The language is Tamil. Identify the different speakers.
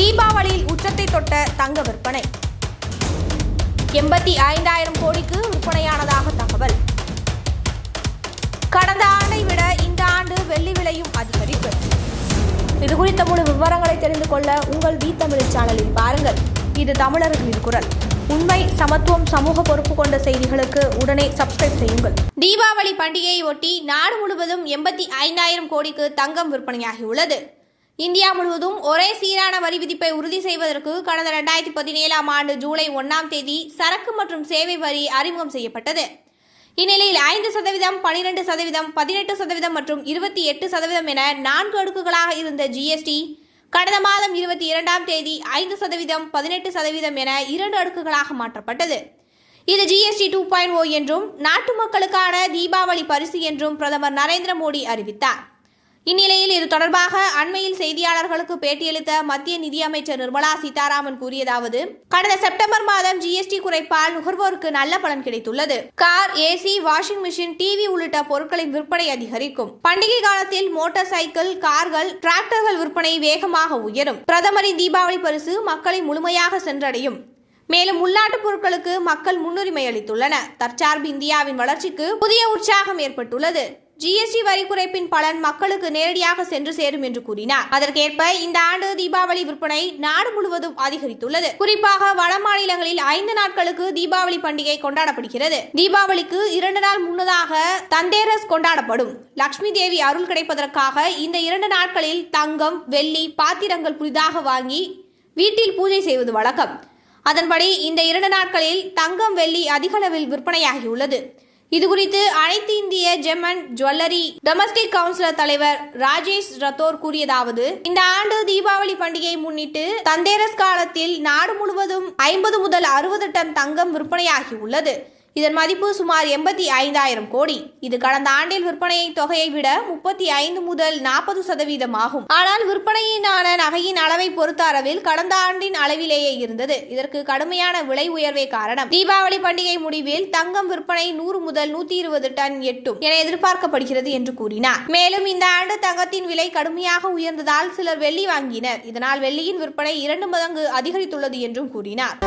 Speaker 1: தீபாவளியில் உச்சத்தை தொட்ட தங்க விற்பனை. எண்பத்தி ஐந்தாயிரம் கோடிக்கு விற்பனையானதாக தகவல். கடந்த ஆண்டை விட இந்த ஆண்டு வெள்ளி விலையும் அதிகரிப்பு. இது குறித்த முழு விவரங்களை தெரிந்து கொள்ள உங்கள் வி தமிழ் சேனலில் பாருங்கள். இது தமிழர்களின் குரல். உண்மை சமத்துவம் சமூக பொறுப்பு கொண்ட செய்திகளுக்கு உடனே சப்ஸ்கிரைப் செய்யுங்கள். தீபாவளி பண்டிகையை ஒட்டி நாடு முழுவதும் எண்பத்தி ஐந்தாயிரம் கோடிக்கு தங்கம் விற்பனையாகியுள்ளது. இந்தியா முழுவதும் ஒரே சீரான வரி விதிப்பை உறுதி செய்வதற்கு கடந்த ரெண்டாயிரத்தி பதினேழாம் ஆண்டு ஜூலை ஒன்றாம் தேதி சரக்கு மற்றும் சேவை வரி அறிமுகம் செய்யப்பட்டது. இந்நிலையில் ஐந்து சதவீதம் பனிரெண்டு சதவீதம் பதினெட்டு சதவீதம் மற்றும் இருபத்தி எட்டு சதவீதம் என நான்கு அடுக்குகளாக இருந்த ஜிஎஸ்டி கடந்த மாதம் இருபத்தி இரண்டாம் தேதி ஐந்து சதவீதம் பதினெட்டு சதவீதம் என இரண்டு அடுக்குகளாக மாற்றப்பட்டது. இது ஜிஎஸ்டி டூ பாயிண்ட் ஓ என்றும் நாட்டு மக்களுக்கான தீபாவளி பரிசு என்றும் பிரதமர் நரேந்திர மோடி அறிவித்தார். இந்நிலையில் இது தொடர்பாக அண்மையில் செய்தியாளர்களுக்கு பேட்டியளித்த மத்திய நிதியமைச்சர் நிர்மலா சீதாராமன் கூறியதாவது கடந்த செப்டம்பர் மாதம் ஜிஎஸ்டி குறைப்பால் நுகர்வோருக்கு நல்ல பலன் கிடைத்துள்ளது. Car AC washing machine TV உள்ளிட்ட பொருட்களின் விற்பனை அதிகரிக்கும். பண்டிகை காலத்தில் மோட்டார் சைக்கிள் கார்கள் டிராக்டர்கள் விற்பனை வேகமாக உயரும். பிரதமரின் தீபாவளி பரிசு மக்களை முழுமையாக சென்றடையும். மேலும் உள்நாட்டு பொருட்களுக்கு மக்கள் முன்னுரிமை அளித்துள்ளனர். தற்சார்பு இந்தியாவின் வளர்ச்சிக்கு புதிய உற்சாகம் ஏற்பட்டுள்ளது. ஜிஎஸ்டி வரி குறைப்பின் பலன் மக்களுக்கு நேரடியாக சென்று சேரும் என்று கூறினார். அதற்கேற்ப இந்த ஆண்டு தீபாவளி விற்பனை நாடு முழுவதும் அதிகரித்துள்ளது. குறிப்பாக வட மாநிலங்களில் ஐந்து நாட்களுக்கு தீபாவளி பண்டிகை கொண்டாடப்படுகிறது. தீபாவளிக்கு இரண்டு நாள் முன்னதாக தந்தேரஸ் கொண்டாடப்படும். லட்சுமி தேவி அருள் கிடைப்பதற்காக இந்த இரண்டு நாட்களில் தங்கம் வெள்ளி பாத்திரங்கள் புதிதாக வாங்கி வீட்டில் பூஜை செய்வது வழக்கம். அதன்படி இந்த இரண்டு நாட்களில் தங்கம் வெள்ளி அதிகளவில் விற்பனையாகியுள்ளது. இதுகுறித்து அனைத்து இந்திய ஜெமன் ஜுவல்லரி டொமஸ்டிக் கவுன்சிலர் தலைவர் ராஜேஷ் ரத்தோர் கூறியதாவது இந்த ஆண்டு தீபாவளி பண்டிகையை முன்னிட்டு தந்தேரஸ் காலத்தில் நாடு முழுவதும் ஐம்பது முதல் அறுபது டன் தங்கம் விற்பனையாகி உள்ளது இதன் மதிப்பு சுமார் எண்பத்தி ஐந்தாயிரம் கோடி. இது கடந்த ஆண்டில் விற்பனை தொகையை விட முப்பத்தி ஐந்து முதல் நாற்பது சதவீதம் ஆகும். ஆனால் விற்பனையினான நகையின் அளவை பொறுத்த அளவில் கடந்த ஆண்டின் அளவிலேயே இருந்தது. இதற்கு கடுமையான விலை உயர்வே காரணம். தீபாவளி பண்டிகை முடிவில் தங்கம் விற்பனை நூறு முதல் நூத்தி இருபது டன் எட்டும் என எதிர்பார்க்கப்படுகிறது என்று கூறினார். மேலும் இந்த ஆண்டு தங்கத்தின் விலை கடுமையாக உயர்ந்ததால் சிலர் வெள்ளி வாங்கினர். இதனால் வெள்ளியின் விற்பனை இரண்டு மடங்கு அதிகரித்துள்ளது என்றும் கூறினார்.